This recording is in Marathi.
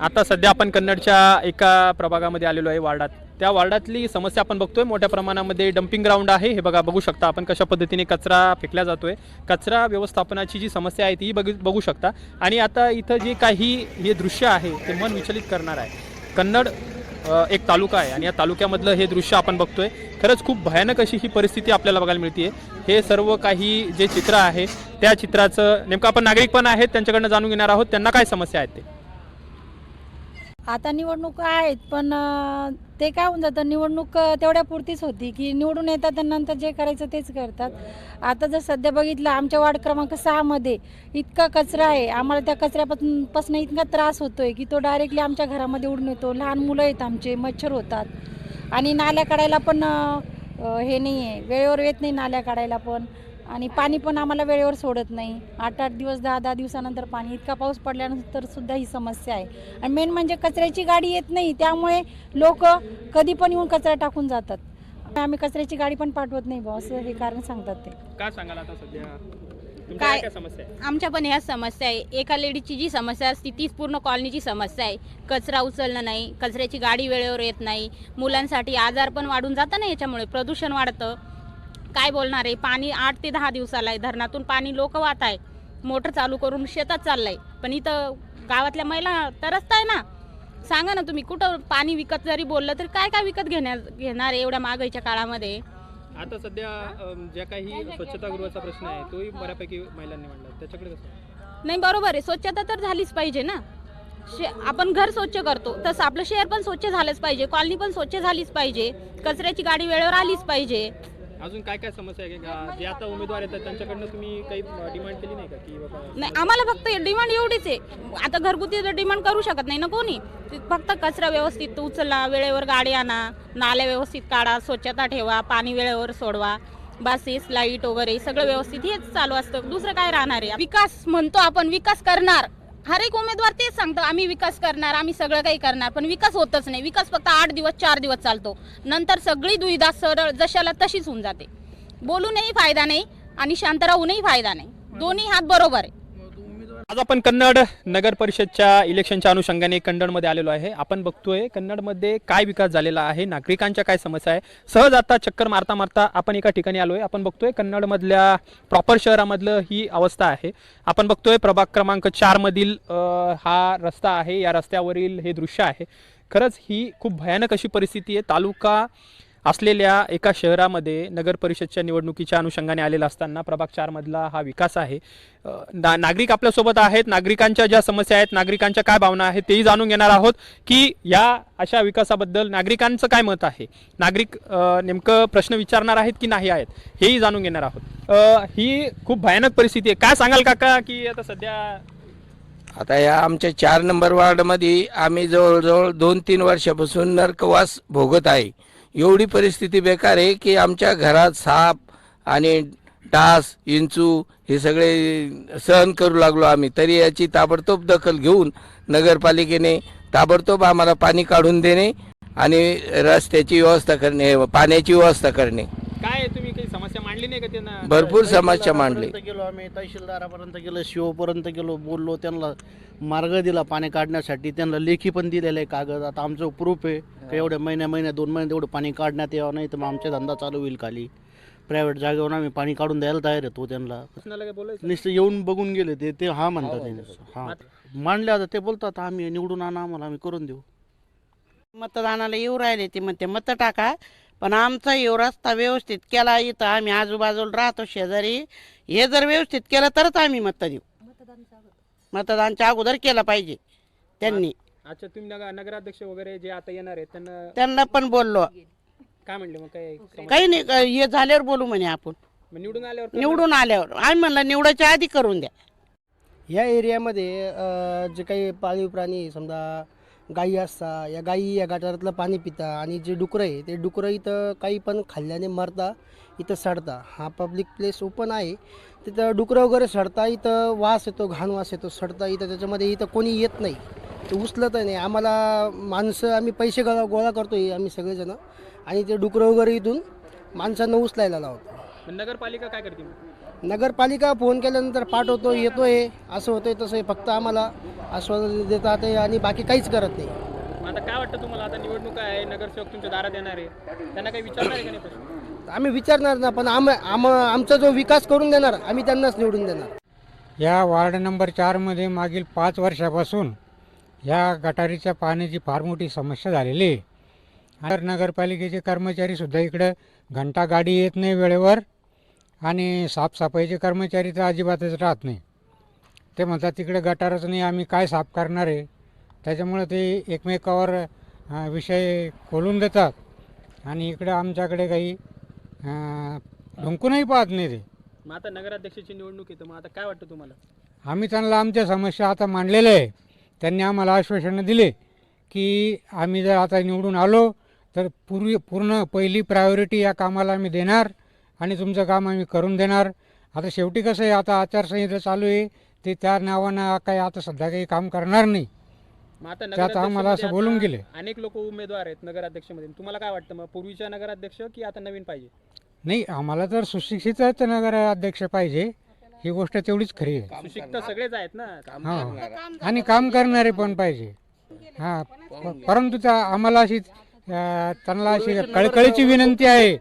आता सध्या आपण कन्नडच्या एका प्रभागामध्ये आलेलो आहे वार्डात. त्या वार्डातली समस्या आपण बघतोय. मोठ्या प्रमाणामध्ये डम्पिंग ग्राउंड आहे. हे बघा बघू शकता आपण कशा पद्धतीने कचरा फेकला जातोय. कचरा व्यवस्थापनाची जी समस्या आहे ती बघू बघू शकता. आणि आता इथं जे काही हे दृश्य आहे ते मन विचलित करणार आहे. कन्नड एक तालुका आहे आणि या तालुक्यामधलं हे दृश्य आपण बघतोय. खरंच खूप भयानक अशी ही परिस्थिती आपल्याला बघायला मिळते हे सर्व काही जे चित्र आहे त्या चित्राचं नेमकं आपण नागरिक पण आहेत त्यांच्याकडनं जाणून घेणार आहोत. त्यांना काय समस्या आहेत ते? आता निवडणुका आहेत पण ते काय होऊन जातं निवडणूक तेवढ्यापुरतीच तेवढ्या पुरतीच होती की निवडून येतात आणि नंतर जे करायचं तेच करतात. आता जर सध्या बघितलं आमच्या वार्ड क्रमांक सहामध्ये इतका कचरा आहे आम्हाला त्या कचऱ्यापासून पासून इतका त्रास होतोय की तो डायरेक्टली आमच्या घरामध्ये उडून येतो. लहान मुलं आहेत आमचे मच्छर होतात. आणि नाल्या काढायला पण हे नाही आहे वेळेवर येत नाही नाल्या काढायला पण. आणि पाणी पण आम्हाला वेळेवर सोडत नाही. आठ आठ दिवस दहा दहा दिवसानंतर पाणी. इतका पाऊस पडल्यानंतर सुद्धा ही समस्या आहे. आणि मेन म्हणजे कचऱ्याची गाडी येत नाही. त्यामुळे लोक कधी पण येऊन कचरा टाकून जातात. आम्ही कचऱ्याची गाडी पण पाठवत नाही बॉस हे कारण सांगतात ते. काय सांगाल आता सध्या? काय- काय समस्या आहे? आमच्या पण ह्याच समस्या आहे. एका लेडीची जी समस्या असते तीच पूर्ण कॉलनीची समस्या आहे. कचरा उचलणं नाही. कचऱ्याची गाडी वेळेवर येत नाही. मुलांसाठी आजार पण वाढून जातं ना याच्यामुळे. प्रदूषण वाढतं. काय बोलणार आहे? पाणी आठ ते दहा दिवसाला आहे. धरणातून पाणी लोक वाहत आहे. मोटर चालू करून शेतात चाललंय. पण इथं गावातल्या महिला तरसताय ना? सांगा ना तुम्ही कुठं पाणी विकत जरी बोललं तर काय काय विकत घेण्या घेणार आहे एवढ्या महागाईच्या काळामध्ये? आता सध्या ज्या काही स्वच्छतागृहाचा प्रश्न आहे तोही बऱ्यापैकी महिलांनी मांडला. त्याच्याकडे कसं? नाही बरोबर आहे. स्वच्छता तर झालीच पाहिजे ना? शे आपण घर स्वच्छ करतो. तसं आपलं शहर पण स्वच्छ झालंच पाहिजे. कॉलनी पण स्वच्छ झालीच पाहिजे. कचऱ्याची गाडी वेळेवर आलीच पाहिजे. अजून काय काय समस्या आहे का? जे आता उमेदवार येतात त्यांच्याकडनं तुम्ही काही डिमांड केली नाही का? की बाबा नाही आम्हाला फक्त डिमांड एवढीच आहे. आता घरगुती डिमांड करू शकत नाही ना कोणी. ते फक्त कचरा व्यवस्थित उचला वेळेवर गाडी आणा नाल्या व्यवस्थित काढा स्वच्छता ठेवा पाणी वेळेवर सोडवा. बसेस लाइट वगैरे सगळं व्यवस्थित हेच चालू असतं. दुसरं काय राहणार आहे? विकास म्हणतो आपण विकास करणार. हर एक उमेदवार तेच सांगतो आम्ही विकास करणार आम्ही सगळं काही करणार. पण विकास होतच नाही. विकास फक्त आठ दिवस चार दिवस चालतो. नंतर सगळी दुविधा सरळ जशाला तशीच होऊन जाते. बोलूनही फायदा नाही आणि शांत राहूनही फायदा नाही. दोन्ही हात बरोबर आहे. आज आपण कन्नड नगर परिषदच्या इलेक्शनच्या अनुषंगाने कन्नडमध्ये आलेलो आहे. आपण बघतोय कन्नडमध्ये काय विकास झालेला आहे नागरिकांच्या काय समस्या आहे. सहज आता चक्कर मारता मारता आपण एका ठिकाणी आलोय. आपण बघतोय कन्नडमधल्या प्रॉपर शहरामधलं ही अवस्था आहे. आपण बघतोय प्रभाग क्रमांक चार मधील हा रस्ता आहे. या रस्त्यावरील हे दृश्य आहे. खरंच ही खूप भयानक अशी परिस्थिती आहे. तालुका असलेल्या एका शहरामध्ये नगर परिषदच्या निवडणुकीच्या अनुषंगाने आलेला असताना प्रभाग चारमधला हा विकास आहे. ना नागरिक आपल्यासोबत आहेत. नागरिकांच्या ज्या समस्या आहेत नागरिकांच्या काय भावना आहेत तेही जाणून घेणार आहोत की या अशा विकासाबद्दल नागरिकांचं काय मत आहे? नागरिक नेमकं प्रश्न विचारणार आहेत की नाही आहेत हेही जाणून घेणार आहोत. ही खूप भयानक परिस्थिती आहे. काय सांगाल काका की आता सध्या आता या आमच्या चार नंबर वार्डमध्ये आम्ही जवळजवळ दोन तीन वर्षापासून नरकवास भोगत आहे. एवढी परिस्थिती बेकार आहे की आमच्या घरात साप आणि डास इंचू हे सगळे सहन करू लागलो आम्ही. तरी याची ताबडतोब दखल घेऊन नगरपालिकेने ताबडतोब आम्हाला पाणी काढून देणे आणि रस्त्याची व्यवस्था करणे पाण्याची व्यवस्था करणे काय तुम्ही काही समस्या मांडली नाही का त्यांना? भरपूर समस्या मांडली. तहसीलदारापर्यंत गेलो आम्ही तहसीलदारापर्यंत गेलो शिवपर्यंत गेलो बोललो त्यांना मार्ग दिला पाणी काढण्यासाठी. त्यांना लेखी पण दिलेलं आहे कागद. आता आमचं प्रूफ आहे का एवढ्या महिन्या महिन्या दोन महिने तेवढं पाणी काढण्यात यावं नाही तर मग आमचा धंदा चालू होईल खाली. प्रायव्हेट जागेवर आम्ही पाणी काढून द्यायला तयार येतो त्यांना. प्रश्नाला काय बोलायचं? नुसतं येऊन बघून गेले ते ते हा म्हणतात ते नुसतं. हा. मांडले आता ते बोलतात आम्ही निवडून आणा आम्हाला आम्ही करून देऊ. मतदानाला येऊ राहिले ते म्हणते मत टाका पण आमचा येऊ रस्ता व्यवस्थित केला इथं आम्ही आजूबाजूला राहतो शेजारी. हे जर व्यवस्थित केलं तरच आम्ही मत देऊ. मतदानच्या अगोदर केलं पाहिजे त्यांनी. अच्छा तुम्ही नगर नगराध्यक्ष वगैरे जे आता येणार आहेत त्यांना त्यांना पण बोललो. काय म्हणले मग काय? काही नाही का- हे झाल्यावर बोलू म्हणे आपण. मग निवडून आल्यावर निवडून आल्यावर. आम्ही म्हणलं निवडायच्या आधी करून द्या. या एरियामध्ये अ, जे काही पाळीव प्राणी समजा गायी असता या गायी या गटारातलं पाणी पिता आणि जे डुकरं आहे ते डुकरं इथं काही पण खाल्ल्याने मरता इथं सडता. हा पब्लिक प्लेस ओपन आहे. तिथं डुकरं वगैरे सडता इथं वास येतो घाण वास येतो सडता इथं. त्याच्यामध्ये इथं कोणी येत नाही. ते उचलत नाही. आम्हाला माणसं आम्ही पैसे गळा गोळा करतो आहे आम्ही सगळेजणं. आणि ते डुकरं वगैरे इथून माणसांना उचलायला लावतो. नगरपालिका काय करते नगरपालिका फोन केल्यानंतर पाठवतो येतोय असं होतंय तसं आहे. फक्त आम्हाला आश्वासन देतात आहे आणि बाकी काहीच करत नाही. आता काय वाटतं तुम्हाला? आता निवडणूक आहे नगरसेवक तुमच्या दारात येणार आहे. त्यांना काही विचारणार आहे का नाही प्रश्न? आम्ही विचारणार ना पण आम आम आमचा जो विकास करून देणार आम्ही त्यांनाच निवडून देणार. या वार्ड नंबर चारमध्ये मागील पाच वर्षापासून ह्या गटारीच्या पाण्याची फार मोठी समस्या झालेली आहे. आणि नगरपालिकेचे कर्मचारीसुद्धा इकडं घंटा गाडी येत नाही वेळेवर. आणि साफसफाईचे कर्मचारी तर अजिबातच राहत नाही. ते म्हणतात तिकडे गटारच नाही आम्ही काय साफ करणार आहे? त्याच्यामुळं ते एकमेकावर विषय खोलून देतात. आणि इकडं आमच्याकडे काही ढुंकूनही पाहत नाही ते. मग आता नगराध्यक्षाची निवडणूक येतं मग आता काय वाटतं तुम्हाला? आम्ही त्यांना आमच्या समस्या आता मांडलेल्या आहे. त्यांनी आम्हाला आश्वासनं दिले की आम्ही जर आता निवडून आलो तर पूर्वी पूर्ण पहिली प्रायोरिटी या कामाला आम्ही देणार. आणि तुमचं काम आम्ही करून देणार. आता शेवटी कसं आहे आता आचारसंहिता चालू आहे. ते त्या नावानं काही आता सध्या काही काम करणार नाही. मग आता त्यात आम्हाला असं बोलून आता गेले. अनेक लोक उमेदवार आहेत नगराध्यक्षमध्ये. तुम्हाला काय वाटतं मग पूर्वीच्या नगराध्यक्ष की आता नवीन पाहिजे? नाही आम्हाला तर सुशिक्षितच नगर अध्यक्ष पाहिजे. ही गोष्ट तेवढीच खरी आहे. सुशिक्त सगळेच आहेत ना. हां. आणि काम करणारे पण पाहिजे. हां. प- परंतु त्या आम्हाला अशी अं, त्यांना अशी कळकळीची विनंती आहे.